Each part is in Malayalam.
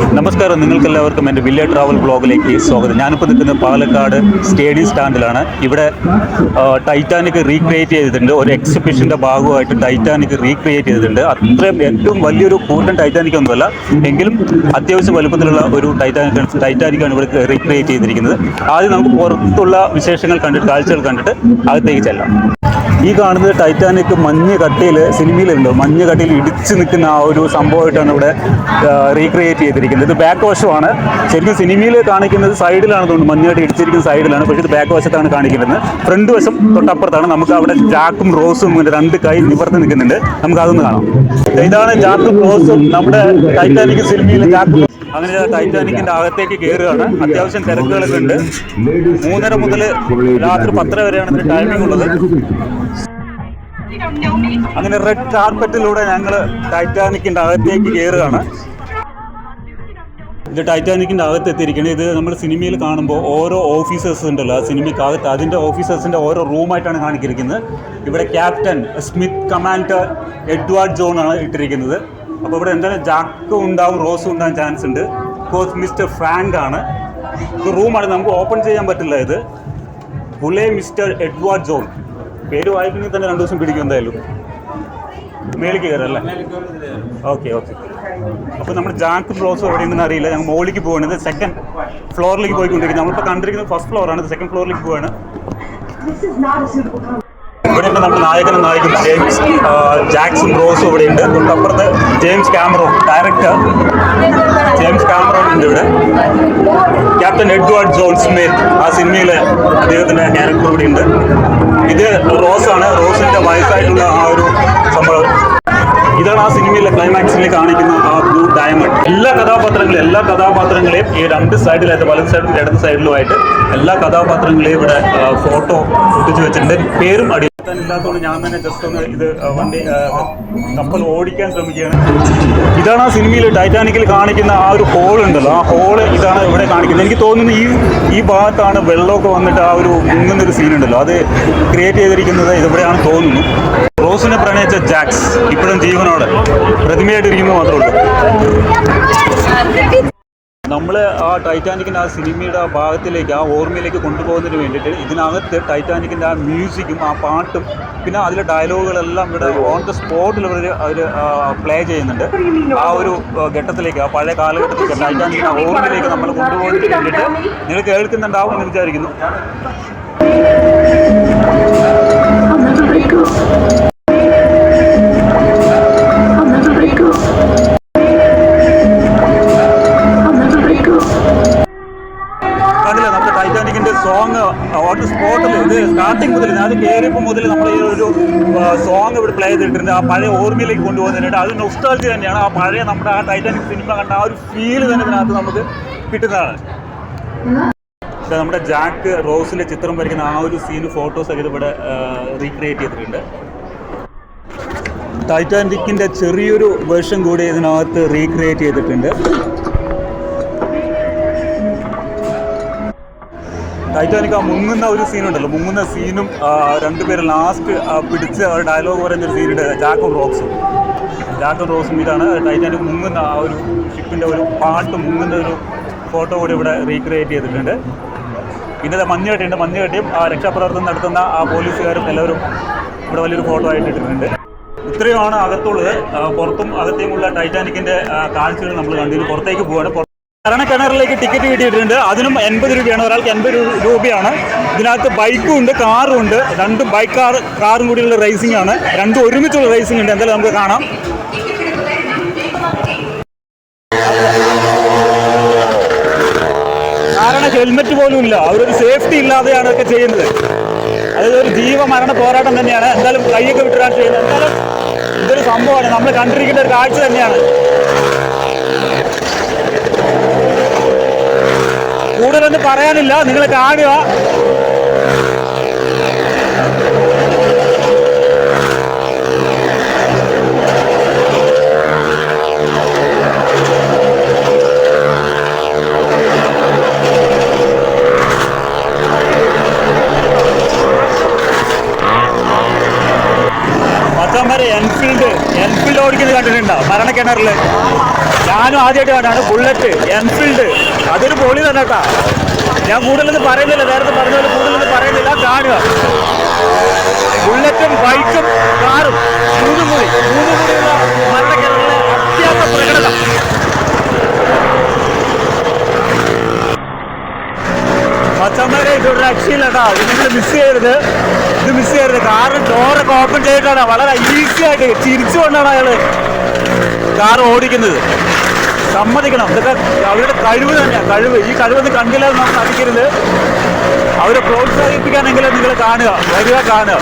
നമസ്കാരം. നിങ്ങൾക്കെല്ലാവർക്കും എന്റെ വില്ലേജ് ട്രാവൽ ബ്ലോഗിലേക്ക് സ്വാഗതം. ഞാനിപ്പോൾ നിൽക്കുന്നത് പാലക്കാട് സ്റ്റേഡിയം സ്റ്റാൻഡിലാണ്. ഇവിടെ ടൈറ്റാനിക് റീക്രിയേറ്റ് ചെയ്തിട്ടുണ്ട്. ഒരു എക്സിബിഷന്റെ ഭാഗമായിട്ട് ടൈറ്റാനിക് റീക്രിയേറ്റ് ചെയ്തിട്ടുണ്ട്. അത്രയും ഏറ്റവും വലിയൊരു കൂട്ടം ടൈറ്റാനിക് ഒന്നുമല്ല. എങ്കിലും അത്യാവശ്യം വലുപ്പത്തിലുള്ള ഒരു ടൈറ്റാനിക് ടൈറ്റാനിക്കാണ് ഇവിടെ റീക്രിയേറ്റ് ചെയ്തിരിക്കുന്നത്. ആദ്യം നമുക്ക് പുറത്തുള്ള വിശേഷങ്ങൾ കണ്ടിട്ട് കാഴ്ചകൾ കണ്ടിട്ട് അകത്തേക്ക് ചെല്ലാം. ഈ കാണുന്നത് ടൈറ്റാനിക് മഞ്ഞ് കട്ടിയിൽ സിനിമയിലുണ്ട്. മഞ്ഞ് കട്ടിയിൽ ഇടിച്ച് നിൽക്കുന്ന ആ ഒരു സംഭവമായിട്ടാണ് ഇവിടെ റീക്രിയേറ്റ് ചെയ്തിരിക്കുന്നത്. ഇത് ബാക്ക് വശമാണ്. ശരിക്കും സിനിമയിൽ കാണിക്കുന്നത് സൈഡിലാണ് തോന്നുന്നു. മഞ്ഞായിട്ട് ഇടിച്ചിരിക്കുന്ന സൈഡിലാണ് പക്ഷേ ഇത് ബാക്ക് വശത്താണ് കാണിക്കുന്നത്. ഫ്രണ്ട് വശം തൊട്ടപ്പുറത്താണ്. നമുക്ക് അവിടെ ജാക്കും റോസും ഇങ്ങനെ രണ്ട് കൈ നിവർത്തി നിൽക്കുന്നുണ്ട്. നമുക്ക് അതൊന്ന് കാണാം. ഇതാണ് ജാക്കും റോസും നമ്മുടെ ടൈറ്റാനിക് സിനിമയിൽ ജാക്കും അങ്ങനെ ടൈറ്റാനിക്കിന്റെ അകത്തേക്ക് കയറുകയാണ് അത്യാവശ്യം തിരക്കുകളൊക്കെ ഉണ്ട്. മൂന്നര മുതൽ രാത്രി പത്തര വരെയാണ് ഇതിന് ടൈമിംഗ് ഉള്ളത്. അങ്ങനെ റെഡ് കാർപ്പറ്റിലൂടെ ഞങ്ങൾ ടൈറ്റാനിക്കിന്റെ അകത്തേക്ക് കയറുകയാണ് ഇത് ടൈറ്റാനിക്കിന്റെ അകത്ത് എത്തിയിരിക്കുന്നത് ഇത് നമ്മൾ സിനിമയിൽ കാണുമ്പോൾ ഓരോ ഓഫീസേഴ്സ് ഉണ്ടല്ലോ. ആ സിനിമയ്ക്ക് അകത്ത് അതിന്റെ ഓഫീസേഴ്സിന്റെ ഓരോ റൂമായിട്ടാണ് കാണിച്ചിരിക്കുന്നത് ഇവിടെ captain Smith commander Edward John ആണ് ഇട്ടിരിക്കുന്നത്. അപ്പോൾ ഇവിടെ എന്തായാലും ജാക്കും ഉണ്ടാവും റോസും ഉണ്ടാകാൻ ചാൻസ് ഉണ്ട്. ബിക്കോസ് മിസ്റ്റർ ഫ്രാങ്ക് ആണ്. റൂമാണ് നമുക്ക് ഓപ്പൺ ചെയ്യാൻ പറ്റില്ല ഇത്. പുലേ മിസ്റ്റർ എഡ്വാർഡ് ജോൺ പേര് വായിക്കണമെങ്കിൽ തന്നെ രണ്ട് ദിവസം പിടിക്കും എന്തായാലും. മേളിക്ക് കയറല്ലേ ഓക്കെ ഓക്കെ അപ്പോൾ നമ്മുടെ ജാക്ക് ഫ്ലോർസ് എവിടെയെന്ന് അറിയില്ല. ഞങ്ങൾ മുകളിലേക്ക് പോകുന്നത് സെക്കൻഡ് ഫ്ലോറിലേക്ക് പോയിക്കൊണ്ടിരിക്കുന്നത് നമ്മളിപ്പോൾ കണ്ടിരിക്കുന്നത് ഫസ്റ്റ് ഫ്ലോറാണ് സെക്കൻഡ് ഫ്ലോറിലേക്ക് പോവാണ്. ഉണ്ട് നമ്മുടെ നായകനും നായകും ജെയിംസ് ജാക്സൺ റോസും ഇവിടെ ഉണ്ട്. തൊട്ടപ്പുറത്ത് James Cameron director James Cameron ഉണ്ട് ഇവിടെ. ക്യാപ്റ്റൻ എഡ്വേർഡ് ജോൺ സ്മിത്ത് ആ സിനിമയിലെ അദ്ദേഹത്തിന്റെ ക്യാരക്ടർ ഇവിടെ ഉണ്ട്. ഇത് റോസാണ്. റോസിന്റെ വയസ്സായിട്ടുള്ള ആ ഒരു സംഭവം. ഇതാണ് ആ സിനിമയിലെ ക്ലൈമാക്സിൽ കാണിക്കുന്ന ആ ബ്ലൂ ഡയമണ്ട് എല്ലാ കഥാപാത്രങ്ങളും എല്ലാ കഥാപാത്രങ്ങളെയും ഈ രണ്ട് സൈഡിലായിട്ട് വലത് സൈഡിലും ഇടത് സൈഡിലുമായിട്ട് എല്ലാ കഥാപാത്രങ്ങളെയും ഇവിടെ ഫോട്ടോ ഒട്ടിച്ചു വെച്ചിട്ടുണ്ട്. പേരും അടി ഇല്ലാത്തതുകൊണ്ട് ഞാൻ തന്നെ ജസ്റ്റ് ഒന്ന് ഇത് വണ്ടി കപ്പൽ ഓടിക്കാൻ ശ്രമിക്കുകയാണ്. ഇതാണ് ആ സിനിമയിൽ ടൈറ്റാനിക്കിൽ കാണിക്കുന്ന ആ ഒരു ഹോൾ ഉണ്ടല്ലോ. ആ ഹോൾ ഇതാണ് ഇവിടെ കാണിക്കുന്നത്. എനിക്ക് തോന്നുന്നു ഈ ഈ ഭാഗത്താണ് വെള്ളമൊക്കെ വന്നിട്ട് ആ ഒരു മുങ്ങുന്ന ഒരു സീൻ ഉണ്ടല്ലോ. അത് ക്രിയേറ്റ് ചെയ്തിരിക്കുന്നത് ഇതെവിടെയാണ് തോന്നുന്നു. റോസിനെ പ്രണയിച്ച ജാക്സ് ഇപ്പോഴും ജീവനോടെ പ്രതിമയായിട്ടിരിക്കുന്നു മാത്രമേ നമ്മൾ ആ ടൈറ്റാനിക്കിന്റെ ആ സിനിമയുടെ ആ ഭാഗത്തിലേക്ക് ആ ഓർമ്മയിലേക്ക് കൊണ്ടുപോകുന്നതിന് വേണ്ടിയിട്ട് ഇതിനകത്ത് ടൈറ്റാനിക്കിന്റെ ആ മ്യൂസിക്കും ആ പാട്ടും പിന്നെ അതിലെ ഡയലോഗുകളെല്ലാം ഇവിടെ ഓൺ ദ സ്പോട്ടിൽ അവർ അവർ പ്ലേ ചെയ്യുന്നുണ്ട്. ആ ഒരു ഘട്ടത്തിലേക്ക് ആ പഴയ കാലഘട്ടത്തിലേക്ക് ടൈറ്റാനിക്കിന്റെ ഓർമ്മയിലേക്ക് നമ്മൾ കൊണ്ടുപോകുന്നതിന് വേണ്ടിയിട്ട് നിങ്ങൾ കേൾക്കുന്നുണ്ടാവും എന്ന് വിചാരിക്കുന്നു. സോങ് ഓൺ സ്പോട്ടിൽ ഇത് സ്റ്റാർട്ടിങ് മുതൽ ഞാൻ കയറിയപ്പോൾ മുതൽ നമ്മൾ ഈ ഒരു സോങ് ഇവിടെ പ്ലേ ചെയ്തിട്ടുണ്ട്. ആ പഴയ ഓർമ്മയിലേക്ക് കൊണ്ടുപോകുന്നതിനായിട്ട് അത് നൊസ്റ്റാൾജി തന്നെയാണ്. ആ പഴയ നമ്മുടെ ആ ടൈറ്റാനിക് സിനിമ കണ്ട ആ ഒരു ഫീൽ തന്നെ ഇതിനകത്ത് നമുക്ക് കിട്ടുന്നതാണ്. നമ്മുടെ ജാക്ക് റോസിലെ ചിത്രം വരയ്ക്കുന്ന ആ ഒരു സീന് ഫോട്ടോസ് ഒക്കെ ഇവിടെ റീക്രിയേറ്റ് ചെയ്തിട്ടുണ്ട്. ടൈറ്റാനിക്കിന്റെ ചെറിയൊരു വേർഷൻ കൂടി ഇതിനകത്ത് റീക്രിയേറ്റ് ചെയ്തിട്ടുണ്ട്. ടൈറ്റാനിക് ആ മുങ്ങുന്ന ഒരു സീനുണ്ടല്ലോ മുങ്ങുന്ന സീനും രണ്ടുപേരും ലാസ്റ്റ് പിടിച്ച് ഡയലോഗ് പറയുന്നൊരു സീനുണ്ട് ജാക്കും റോക്സും ജാക്കും റോസും ഇതാണ് ടൈറ്റാനിക് മുങ്ങുന്ന ആ ഒരു ഷിപ്പിന്റെ ഒരു പാട്ട് മുങ്ങുന്ന ഒരു ഫോട്ടോ കൂടി ഇവിടെ റീക്രിയേറ്റ് ചെയ്തിട്ടുണ്ട്. പിന്നെ മഞ്ഞുകെട്ടിയുണ്ട്. മഞ്ഞുകെട്ടിയും ആ രക്ഷാപ്രവർത്തനം നടത്തുന്ന ആ പോലീസുകാരും എല്ലാവരും ഇവിടെ വലിയൊരു ഫോട്ടോ ആയിട്ട് ഇട്ടിട്ടുണ്ട്. ഇത്രയുമാണ് അകത്തുള്ളത്. പുറത്തും അകത്തേക്കുള്ള ടൈറ്റാനിക്കിന്റെ കാഴ്ചകൾ നമ്മൾ കണ്ടിരുന്നു പുറത്തേക്ക് പോവാണ്. പുറ- കിണറിലേക്ക് ടിക്കറ്റ് കിട്ടിയിട്ടുണ്ട്. അതിനും എൺപത് രൂപയാണ്. ഒരാൾക്ക് എൺപത് രൂപയാണ്. ഇതിനകത്ത് ബൈക്കും ഉണ്ട് കാറും ഉണ്ട്. രണ്ടും ബൈക്ക് കാർ കാറും കൂടിയുള്ള റേസിംഗ് ആണ്. രണ്ടും ഒരുമിച്ചുള്ള റേസിംഗ് ഉണ്ട്. എന്തായാലും നമുക്ക് കാണാം. കാരണം ഹെൽമെറ്റ് പോലും ഇല്ല. അവരൊരു സേഫ്റ്റി ഇല്ലാതെയാണ് ഒക്കെ ചെയ്യുന്നത്. അതായത് ഒരു ജീവമരണ പോരാട്ടം തന്നെയാണ്. എന്തായാലും കൈയൊക്കെ വിട്ടിട്ടാണ് ചെയ്യുന്നത്. എന്തായാലും ഇതൊരു സംഭവമാണ്. നമ്മൾ കണ്ടിരിക്കേണ്ട ഒരു കാഴ്ച തന്നെയാണ്. കൂടുതലൊന്നും പറയാനില്ല. നിങ്ങൾ കാണുക. മച്ചന്മാരെ എൻഫീൽഡ് ഓടിക്കുന്നത് കണ്ടിട്ടുണ്ടോ? മരണ കിണറിൽ ഞാനും ആദ്യമായിട്ട് കണ്ടാണ് ബുള്ളറ്റ് എൻഫീൽഡ് അതൊരു പൊളി തന്നെ കേട്ടാ. ഞാൻ കൂടുതലൊന്നും പറയുന്നില്ല. നേരത്തെ പറഞ്ഞ പോലെ കൂടുതലൊന്നും പറയുന്നില്ല. കാണുക. ബുള്ളറ്റും ബൈക്കും കാറും മൂന്നും കൂടി മൂന്നും കൂടിയുള്ള മരണക്കിണറിലെ അത്യാസ പ്രകടനം. ഇതൊരു മിസ് ചെയ്യരുത്. ഇത് മിസ് ചെയ്യരുത്. കാരണം ഡോറൊക്കെ ഓപ്പൺ ചെയ്തിട്ടാണ്. വളരെ ഈസി ആയിട്ട് ചിരിച്ചുകൊണ്ടാണ് അയാൾ കാർ ഓടിക്കുന്നത്. സമ്മതിക്കണം. ഇതൊക്കെ അവരുടെ കഴിവ് തന്നെയാണ് കഴിവ്. ഈ കഴിവൊന്നും കണ്ടില്ല എന്ന് നമ്മൾ നടിക്കരുത് അവരെ പ്രോത്സാഹിപ്പിക്കാനെങ്കിലും നിങ്ങൾ കാണുക. വരിക കാണുക.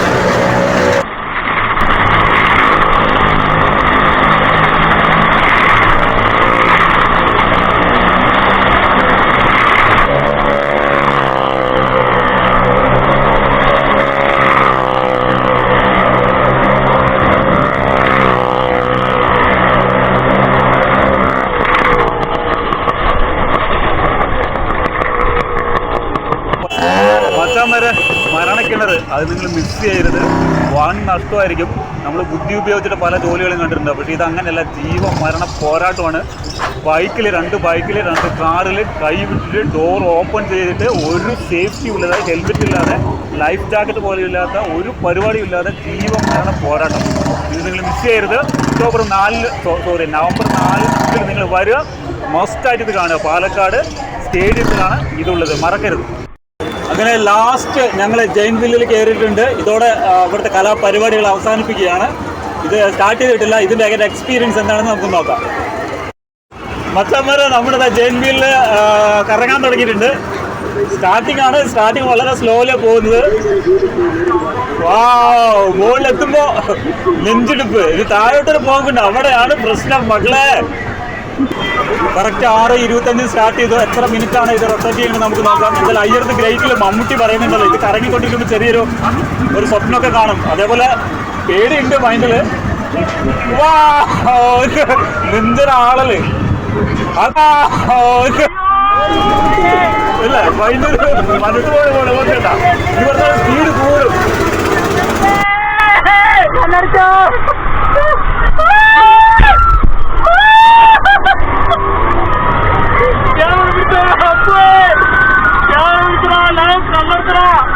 പത്താം വരെ മരണക്കിണർ അത് നിങ്ങൾ മിസ് ചെയ്യരുത്. വാങ്ങി നഷ്ടമായിരിക്കും. നമ്മൾ ബുദ്ധി ഉപയോഗിച്ചിട്ട് പല ജോലികളും കണ്ടിട്ടുണ്ട്. പക്ഷേ ഇത് അങ്ങനെയല്ല ജീവ മരണ പോരാട്ടമാണ്. ബൈക്കിൽ രണ്ട് ബൈക്കിൽ രണ്ട് കാറിൽ കൈ വിട്ടിട്ട് ഡോർ ഓപ്പൺ ചെയ്തിട്ട് ഒരു സേഫ്റ്റി ഇല്ലാതെ ഹെൽമെറ്റ് ഇല്ലാതെ ലൈഫ് ജാക്കറ്റ് പോലും ഇല്ലാത്ത ഒരു പരിപാടിയും ഇല്ലാതെ ജീവ മരണ പോരാട്ടം. ഇത് നിങ്ങൾ മിസ് ചെയ്യരുത്. ഒക്ടോബർ നാലിന് സോറി നവംബർ നാലിൽ നിങ്ങൾ വരിക. മസ്റ്റായിട്ട് ഇത് കാണുക. പാലക്കാട് സ്റ്റേഡിയത്തിലാണ് ഇതുള്ളത്. മറക്കരുത്. അങ്ങനെ ലാസ്റ്റ് ഞങ്ങൾ ജെയിൻ വില്ലിൽ കയറിയിട്ടുണ്ട് ഇതോടെ ഇവിടുത്തെ കലാപരിപാടികൾ അവസാനിപ്പിക്കുകയാണ്. ഇത് സ്റ്റാർട്ട് ചെയ്തിട്ടില്ല. ഇതിന്റെ അതിന്റെ എക്സ്പീരിയൻസ് എന്താണെന്ന് നമുക്ക് നോക്കാം. മച്ചന്മാരെ നമ്മുടെ ജെയിൻ വീലിൽ കറങ്ങാൻ തുടങ്ങിയിട്ടുണ്ട്. സ്റ്റാർട്ടിംഗ് ആണ്. സ്റ്റാർട്ടിങ് വളരെ സ്ലോയിലാണ് പോകുന്നത്. വാ മുകളിലെത്തുമ്പോ നെഞ്ചിടുപ്പ്. ഇത് താഴോട്ടൊരു പോകുന്നുണ്ട് അവിടെയാണ് പ്രശ്നം മകളെ കറക്റ്റ് ആറ് ഇരുപത്തഞ്ച് സ്റ്റാർട്ട് ചെയ്തു. എത്ര മിനിറ്റ് ആണ് ഇത് റൊട്ടേറ്റ് ചെയ്യുന്നത് നമുക്ക് നോക്കാം. എന്തായാലും അയ്യർത്ത് ഗ്രേറ്റിൽ മമ്മൂട്ടി പറയുന്നുണ്ടല്ലോ ഇത് കറങ്ങിക്കൊണ്ടിരിക്കുമ്പോൾ ചെറിയൊരു ഒരു സ്വപ്നമൊക്കെ കാണും. അതേപോലെ പേടിയുണ്ട് മൈൻഡിൽ. വാ നെഞ്ചൊരാളൽ അതാ ഇല്ല മൈൻഡിൽ പോലെ ഓർക്കണ്ട ഇത് പറഞ്ഞാൽ സ്പീഡ് കൂടും. கொடுக்குறோம்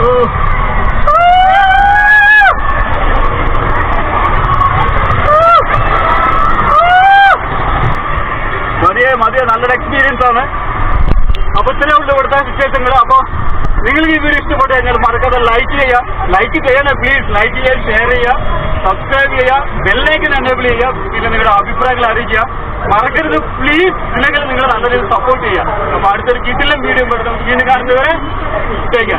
ഓ. മതിയെ മതിയെ നല്ലൊരു എക്സ്പീരിയൻസ് ആണ് അപ്പൊ ഇത്രയേ ഉള്ളൂ ഇവിടുത്തെ വിശേഷങ്ങൾ അപ്പൊ നിങ്ങൾക്ക് ഈ വീഡിയോ ഇഷ്ടപ്പെട്ടു കഴിഞ്ഞാൽ മറക്കാതെ ലൈക്ക് ചെയ്യുക. ലൈക്ക് ചെയ്യണേ പ്ലീസ് ലൈക്ക് ചെയ്യാൻ ഷെയർ ചെയ്യുക സബ്സ്ക്രൈബ് ചെയ്യുക ബെല്ലൈക്കൻ എനേബിൾ ചെയ്യുക പിന്നെ നിങ്ങളുടെ അഭിപ്രായങ്ങൾ അറിയിക്കുക. മറക്കരുത് പ്ലീസ് ഇതിനെങ്കിലും നിങ്ങൾ നല്ല രീതിയിൽ സപ്പോർട്ട് ചെയ്യുക. അപ്പൊ അടുത്തൊരു കിട്ടിലും വീഡിയോ പെടുത്തും വീണ്ടും കാണുന്നവരെ ടേക്ക്